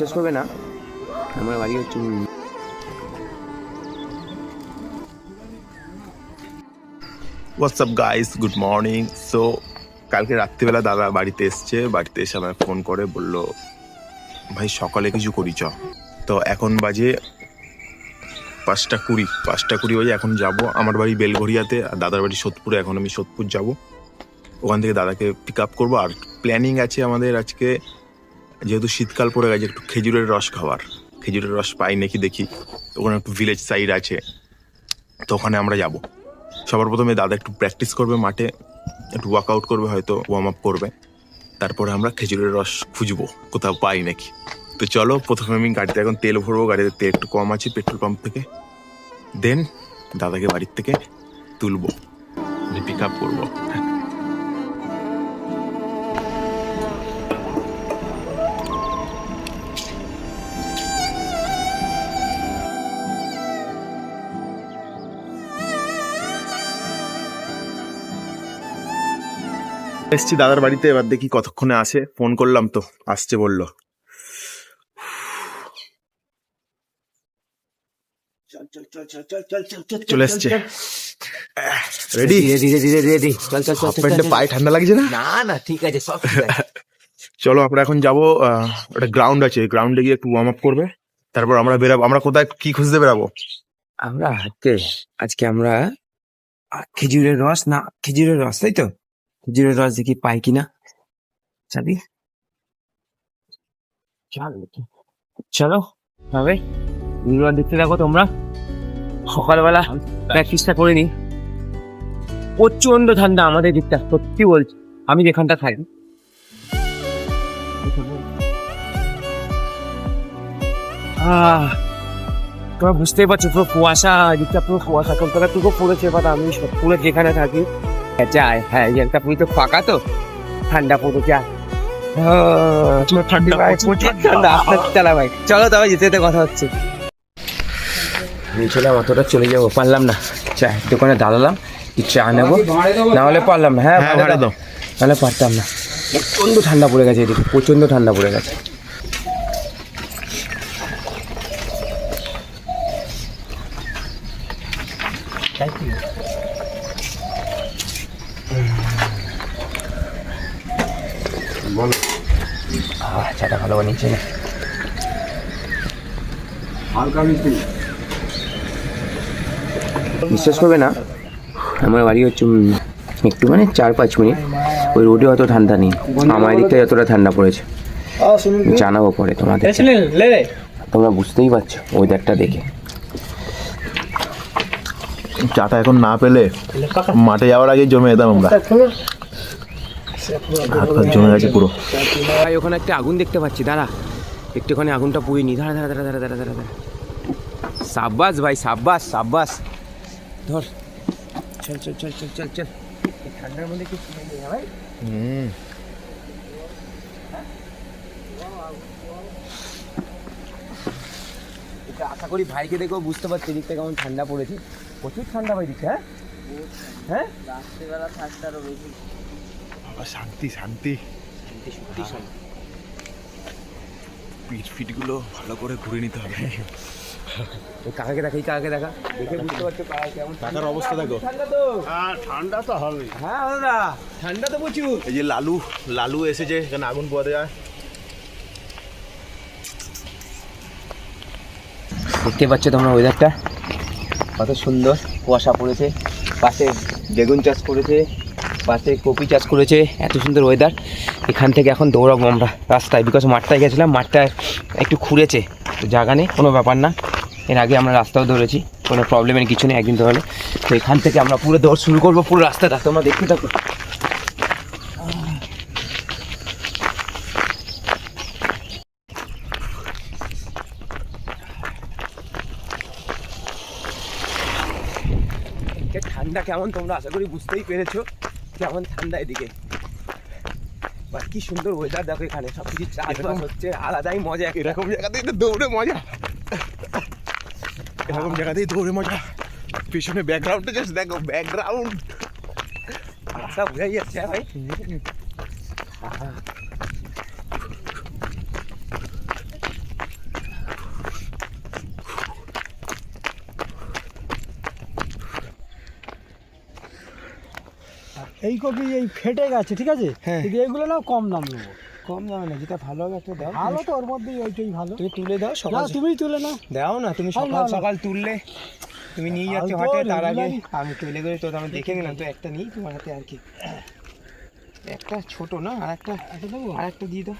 বিশ্বাস করবে না। আমার বাড়ি হচ্ছে WhatsApp guys good morning so কালকে রাত্রিবেলা দাদা বাড়িতে এসছে। বাড়িতে এসে আমায় ফোন করে, বলল, ভাই, সকালে কিছু করি, চ। তো এখন বাজে পাঁচটা কুড়ি। পাঁচটা কুড়ি বাজে, এখন যাব। আমার বাড়ি বেলঘরিয়াতে আর দাদার বাড়ি সোদপুরে। এখন আমি সোদপুর যাব। ওখান থেকে দাদাকে পিক আপ করব। আর প্ল্যানিং আছে আমাদের আজকে যেহেতু শীতকাল পড়ে গেছে, একটু খেজুরের রস খাওয়ার। খেজুরের রস পাই নাকি দেখি, ওখানে একটু ভিলেজ সাইড আছে, তো ওখানে আমরা যাব। সবার প্রথমে দাদা একটু প্র্যাকটিস করবে মাঠে, একটু ওয়ার্কআউট করবে হয়তো ওয়ার্ম আপ করবে। তারপরে আমরা খেজুরের রস খুঁজবো, কোথাও পাই নাকি। তো চলো, প্রথমে আমি গাড়িতে এখন তেল ভরবো, গাড়িতে তেল একটু কম আছে পেট্রোল পাম্প থেকে। দেন দাদাকে বাড়ির থেকে তুলবো পিক আপ করব। এসছি দাদার বাড়িতে এবার দেখি কতক্ষণে আসে। ফোন করলাম তো আসছে বলল। চলে এসছে। Ready ready ready ready ready চল চল চল প্যান্টে পায়ে ঠান্ডা লাগছে না? না না ঠিক আছে সব চলো আমরা এখন যাব আহ, একটা গ্রাউন্ড আছে গ্রাউন্ডে গিয়ে একটু ওয়ার্ম আপ করবে। তারপর আমরা বেরাবো আমরা কোথায় কি খুঁজতে বেরাবো? আমরা আজকে আজকে আমরা খেজুরের রস না খেজুরের রস তাই তো? খেজুরের রস দেখি পাই কিনা? চাবি? চল হবে ভিডিওটা দেখতে থাকো তোমরা। সকালবেলা প্র্যাকটিসটা করে নি। প্রচণ্ড ঠান্ডা আমাদের দিকটা সত্যি বলছি। আমি যেখানটা থাকি। তোমরা বুঝতেই পারছ পুরো কুয়াশা দিকটা পুরো কুয়াশা। কলকাতা টুকু পড়েছে বাট আমি পুরো যেখানে থাকি। যাই হ্যাঁ এই একটা পুরো তো ফাঁকা তো। ঠান্ডা পড়েছে আহ, ঠান্ডা ঠান্ডা চালা ভাই? চলো তবে যেতে যেতে কথা হচ্ছে। অতটা চলে যাব পারলাম না। চায়ের দোকানে দাঁড়ালাম কি চা নেব। না হলে পারলাম না হ্যাঁ হ্যাঁ ভাড়া ভাড়া দাও। দাও নাহলে পারতাম না। প্রচণ্ড ঠান্ডা পড়ে গেছে এদিকে প্রচণ্ড ঠান্ডা পড়ে গেছে। আহ, চাটা ভালো বানিয়েছে না? বিশ্বাস করবে না আমার বাড়ি হচ্ছে একটু মানে চার পাঁচ মিনিট। ওই রোডে অত ঠান্ডা নেই। আমার দিকটা যতটা ঠান্ডা পড়েছে। জানাব পরে তোমাদের তোমরা বুঝতেই পারছ ওয়েদারটা দেখে। চাটা এখন না পেলে মাঠে যাওয়ার আগে জমে যেতাম আমরা। জমে গেছে পুরো। ভাই ওখানে একটা আগুন দেখতে পাচ্ছি দাঁড়া। একটুখানি আগুনটা পুড়ে নি। দাঁড়া দাঁড়া দাঁড়া দাঁড়া দাঁড়া সাব্বাস ভাই সাব্বাস সাব্বাস। ধর। চল চল চল চল চল চল। ঠান্ডার মধ্যে কি সময় নেই ভাই? হুম। আশা করি ভাইকে দেখেও বুঝতে পারছি দিকটা কেমন ঠান্ডা পড়েছে। প্রচুর ঠান্ডা ভাই দিচ্ছে হ্যাঁ? হ্যাঁ? বাবা শান্তি শান্তি। সত্যি শান্তি পিঠ ফিটগুলো ভালো করে ঘুরে নিতে হবে। ওই কাকাকে দেখা এই কাকাকে দেখা। দেখে বুঝতে পারছ কাকা কেমন। টাকার অবস্থা দেখো। ঠান্ডা তো। হ্যাঁ ঠান্ডা তো হবে হ্যাঁ দাদা। ঠান্ডা তো প্রচুর। এই যে লালু লালু এসেছে এখানে আগুন পোয়াতে যায়। দেখতে পাচ্ছ তোমরা ওয়েদারটা কত সুন্দর। কুয়াশা পড়েছে। পাশে বেগুন চাষ করেছে। পাশে কপি চাষ করেছে, এত সুন্দর ওয়েদার এখান থেকে এখন দৌড়াবো আমরা রাস্তায় বিকজ মাঠটায় গেছিলাম মাঠটা একটু খুঁড়েছে, তো জায়গা নেই, কোনো ব্যাপার না। এর আগে আমরা রাস্তাও দৌড়েছি কোনো প্রবলেমের কিছু নেই একদিন ধরে তো এখান থেকে আমরা পুরো দৌড় শুরু করব, পুরো রাস্তাটা, তোমরা দেখতে থাকো। ঠান্ডা কেমন তোমরা আশা করি বুঝতেই পেরেছ। কেমন ঠান্ডা এদিকে। বা কি সুন্দর ওয়েদার দেখো এখানে। সব কিছু চাষবাস হচ্ছে আলাদাই মজা। এরকম জায়গাতেই তো দৌড়ে মজা। এরকম জায়গাতেই দৌড়ে মজা। পিছনে ব্যাকগ্রাউন্ডটা জাস্ট দেখো ব্যাকগ্রাউন্ড আশা বোঝাই যাচ্ছে ভাই। এই কপি এই ফেটে গেছে ঠিক আছে? হ্যাঁ। কিন্তু এইগুলো নাও কম দাম নেব। কম দামে না যেটা ভালো হবে একটা দাও। ভালো তো ওর মধ্যেই ওইটাই ভালো। তুমি তুলে দাও সকাল তুমিই তুলে না দাও না তুমি সকাল। সকাল তুললে। তুমি নিয়ে যাচ্ছ হাটে তার আগে আমি তুলে করে তো আমি দেখে নিলাম তো একটা নিই তোমার হাতে আর কি। একটা ছোট না আর একটা একটা দেবো? আর একটা দিয়ে দাও।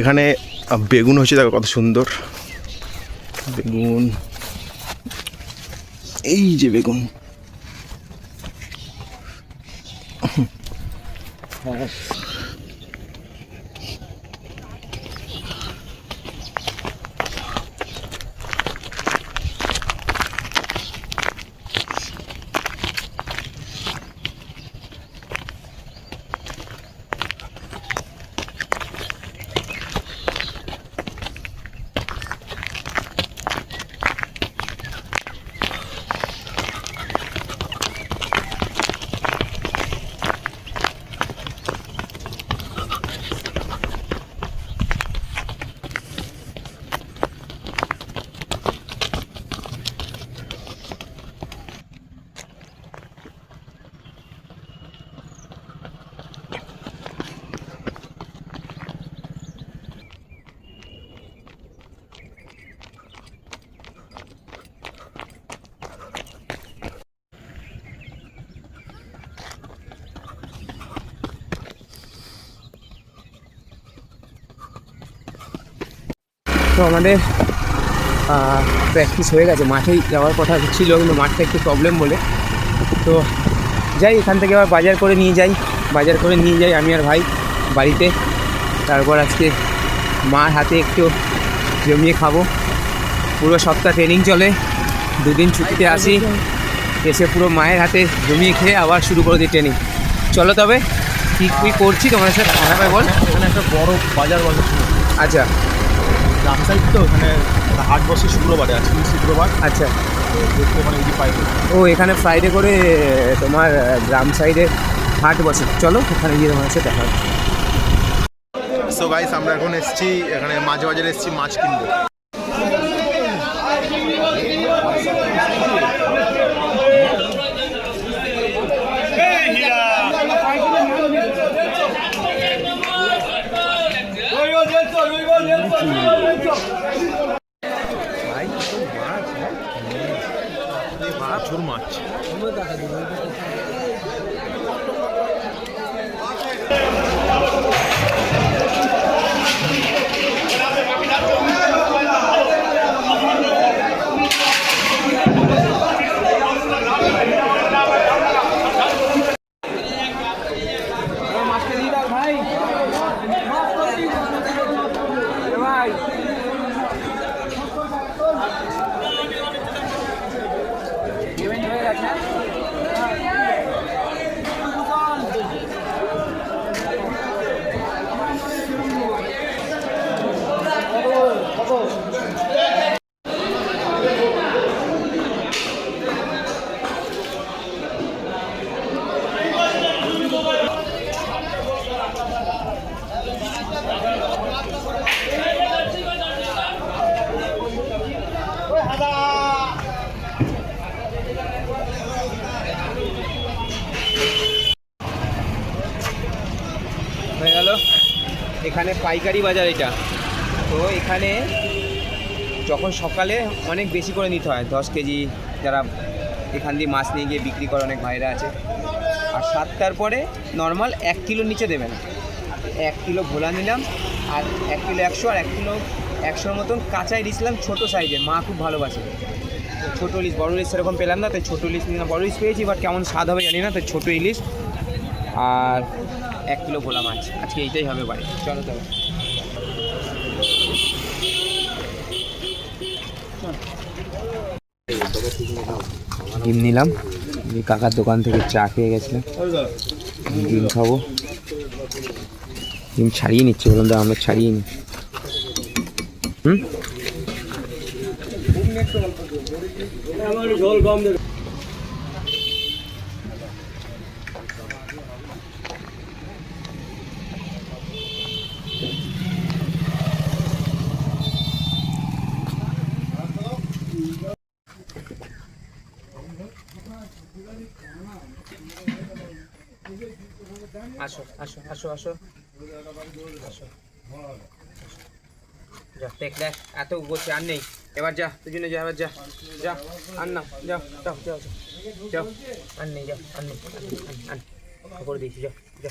এখানে আহ, বেগুন হচ্ছে দেখো কত সুন্দর। বেগুন। এই যে বেগুন। হ্যাঁ। তো আমাদের প্র্যাকটিস হয়ে গেছে। মাঠেই যাওয়ার কথা ছিল কিন্তু মাঠটা একটু প্রবলেম বলে। তো যাই এখান থেকে আবার বাজার করে নিয়ে যাই। বাজার করে নিয়ে যাই আমি আর ভাই বাড়িতে। তারপর আজকে মার হাতে একটু জমিয়ে খাব। পুরো সপ্তাহ ট্রেনিং চলে। দুদিন ছুটিতে আসি। এসে পুরো মায়ের হাতে জমিয়ে খেয়ে আবার শুরু করে দিই ট্রেনিং চলো তবে কী কী করছি তোমার সাথে? হ্যাঁ ভাই বল। এখানে একটা বড় বাজার বসে আচ্ছা। গ্রাম সাইড তো এখানে হাট বসে শুক্রবারে আছে শুক্রবার। আচ্ছা। পাইবে ও এখানে ফ্রাইডে করে তোমার গ্রাম সাইডে হাট বসে চলো ওখানে গিয়ে তোমার সাথে দেখা হচ্ছে সো গাইস আমরা এখন এসেছি এখানে মাঝে বাজারে এসেছি মাছ কিনবো প্রচুর মাছ হয়ে গেল এখানে পাইকারি বাজার এটা। তো এখানে যখন সকালে অনেক বেশি করে নিতে হয়, দশ কেজি যারা এখান দিয়ে মাছ নিয়ে গিয়ে বিক্রি করে, অনেক ভাইরা আছে। আর সাতটার পরে নর্মাল এক কিলো নিচে দেবে না। এক কিলো ভোলা নিলাম, আর এক কিলো একশো, আর এক কিলো একশোর মতন কাঁচা ইলিশ নিলাম, ছোটো সাইজের। মা খুব ভালোবাসে। ছোটো ইলিশ, বড় ইলিশ সেরকম পেলাম না, তাই ছোটো ইলিশ নিলাম। বড় ইলিশ পেয়েছি বাট কেমন স্বাদ হবে জানি না, তাই ছোটো ইলিশ। আর এক কিলো ভোলা মাছ। আজকে এইটাই হবে বাড়ি। চলো তবে ডিম নিলাম। কাকার দোকান থেকে চা খেয়ে গেছিলাম। ডিম খাব। ডিম ছাড়িয়ে নিচ্ছে, বললাম তো আমরা ছাড়িয়ে নি। হুম? আসো আসো আসো আসো। আসো। যা, দেখ দেখ, এত গোছে আর নেই। এবার যা তুই জন্য যা, এবার যা যা, আর না যা যাও যাও যাও। আর নেই, যাও, আর নেই করে দিয়েছি, যাও যা